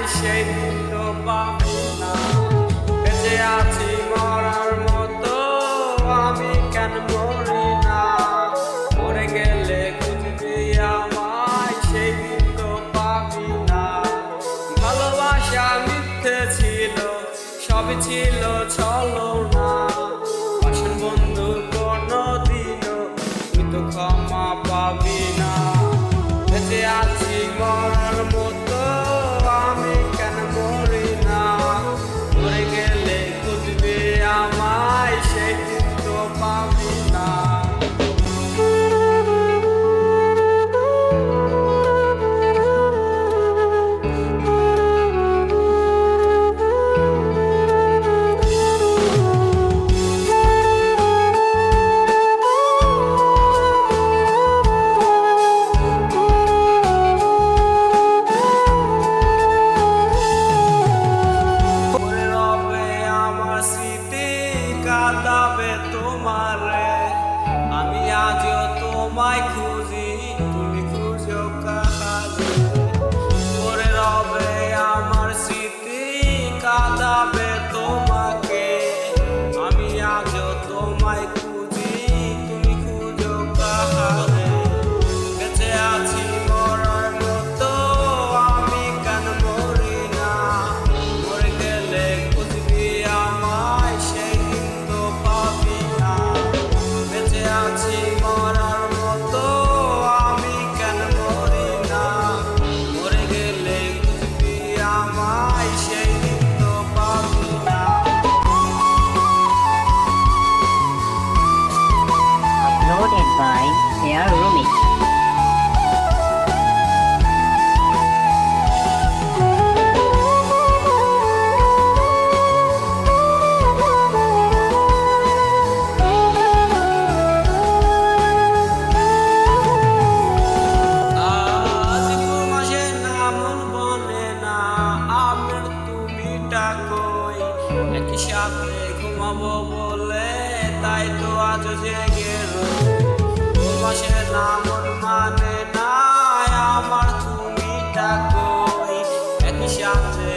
নাই সেই তো পাবো না বেঁচে আছি মরার মতো, আমি কেন মরি না? মরে গেলে খুঁজবি আমায় সেই দিন তো পাবি না ভালোবাসা মিথ্যে ছিল সব ছিল ছলো না আসল বন্ধু কোনো দিনও তুই তো ক্ষমা পাবি না। বেঁচে আছি কাঁদাবে তোমারে আমি আজও তোমায় খুঁজি। তুমি সাথে ঘুমাবো বলে, তাই তো আজ জেগে পাশে না, মন মানে না আমার তুমি ডাকো একই সাথে